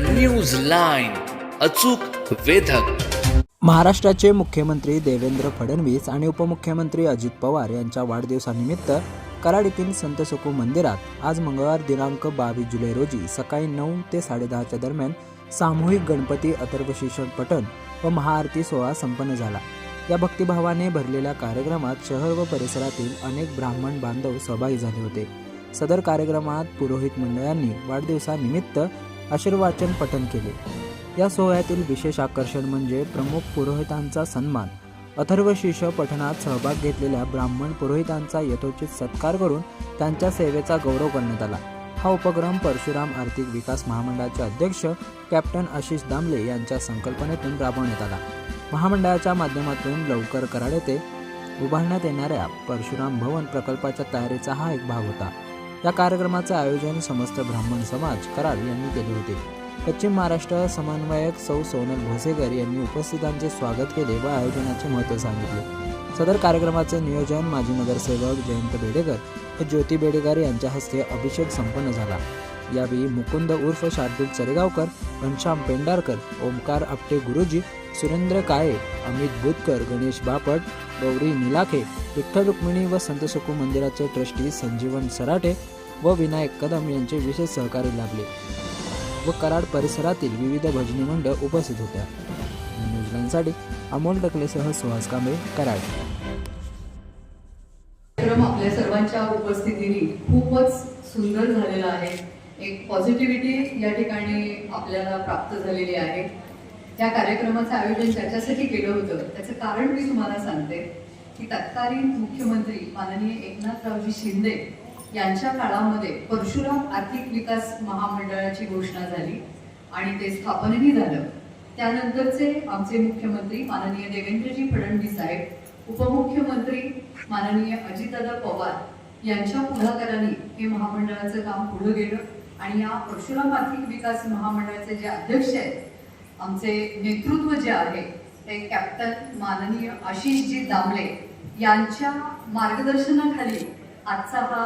News line अचूक वेधक. महाराष्ट्राचे मुख्यमंत्री देवेंद्र फडणवीस आणि उपमुख्यमंत्री अजित पवार यांच्या वाढदिवसानिमित्त कराड येथील संत सुखू मंदिरात आज मंगळवार दिनांक बावीस जुलै रोजी सकाळी नऊ ते साडेदहाच्या दरम्यान सामूहिक गणपती अथर्वशीर्षण पठण व महाआरती सोहळा संपन्न झाला. या भक्तिभावाने भरलेल्या कार्यक्रमात शहर व परिसरातील अनेक ब्राह्मण बांधव सहभागी झाले होते. सदर कार्यक्रमात पुरोहित मंडळांनी वाढदिवसानिमित्त आशीर्वाचन पठण केले. या सोहळ्यातील विशेष आकर्षण म्हणजे प्रमुख पुरोहितांचा सन्मान. अथर्वशीर्ष पठणात सहभाग घेतलेल्या ब्राह्मण पुरोहितांचा यथोचित सत्कार करून त्यांच्या सेवेचा गौरव करण्यात आला. हा उपक्रम परशुराम आर्थिक विकास महामंडळाचे अध्यक्ष कॅप्टन आशिष दामले यांच्या संकल्पनेतून राबवण्यात आला. महामंडळाच्या माध्यमातून लवकर कराड येथे उभारण्यात येणाऱ्या परशुराम भवन प्रकल्पाच्या तयारीचा हा एक भाग होता. या कार्यक्रमाचे आयोजन समस्त ब्राह्मण समाज कराड यांनी केले होते. पश्चिम महाराष्ट्र समन्वयक सौ सोनल भोसेकर यांनी उपस्थितांचे स्वागत केले व आयोजनाचे महत्त्व सांगितले. सदर कार्यक्रमाचे नियोजन माजी नगरसेवक जयंत बेडेकर व ज्योती बेडेकर यांच्या हस्ते अभिषेक संपन्न झाला. यावेळी मुकुंद उर्फ शार्दूल चरेगावकर घनश्याम पेंडारकर ओमकार आपटे गुरुजी सुरेंद्र काळे अमित बुतकर गणेश बापट गौरी निलाखे विठ्ठल रुक्मिणी व संत सुकू मंदिराचे ट्रस्टी संजीवन सराटे व विनायक कदम यांचे विशेष सहकार्य लाभले व कराड परिसरातील विविध भजनी मंडळ उपस्थित होत्या. न्यूझीलंडसाठी अमोल टकलेसह सुहास कांबळे कराड. कार्यक्रम आपल्या सर्वांच्या उपस्थितीने खूपच सुंदर झालेला आहे. एक पॉझिटिव्हिटी या ठिकाणी आपल्याला प्राप्त झालेली आहे. या कार्यक्रमाचं आयोजन ज्याच्यासाठी केलं होतं त्याचं कारण मी तुम्हाला सांगते. की तत्कालीन मुख्यमंत्री माननीय एकनाथरावजी शिंदे यांच्या काळामध्ये परशुराम आर्थिक विकास महामंडळाची घोषणा झाली आणि ते स्थापनही झालं. त्यानंतरचे आमचे मुख्यमंत्री माननीय देवेंद्रजी फडणवीस साहेब उपमुख्यमंत्री माननीय अजितदादा पवार यांच्या पुढाकाराने हे महामंडळाचं काम पुढे गेलं आणि या परशुराम आर्थिक विकास महामंडळाचे जे अध्यक्ष आहेत आमचे नेतृत्व जे आहे ते कॅप्टन माननीय आशिषजी दामले यांच्या मार्गदर्शनाखाली आजचा हा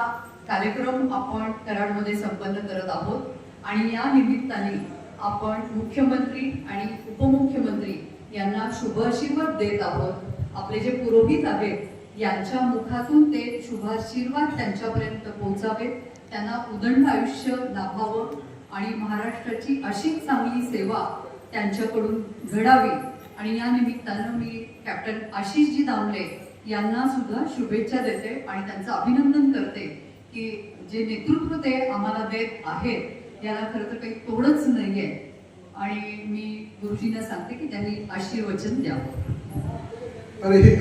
कार्यक्रम आपण कराडमध्ये संपन्न करत आहोत. आणि या निमित्ताने आपण मुख्यमंत्री आणि उपमुख्यमंत्री यांना शुभाशीर्वाद देत आहोत. आपले जे पुरोहित आहेत यांच्या मुखातून ते शुभाशीर्वाद त्यांच्यापर्यंत पोहोचावेत. त्यांना उदंड आयुष्य लाभावं आणि महाराष्ट्राची अशीच चांगली सेवा त्यांच्याकडून घडावी. आणि या निमित्तानं मी कॅप्टन आशिषजी दामले यांना सुद्धा शुभेच्छा देते आणि त्यांचं अभिनंदन करते की जे नेतृत्व ते आम्हाला देत आहेत याला खरं तर काही तोडच नाहीये. आणि मी गुरुजींना सांगते की त्यांनी आशीर्वचन द्यावं. हरिः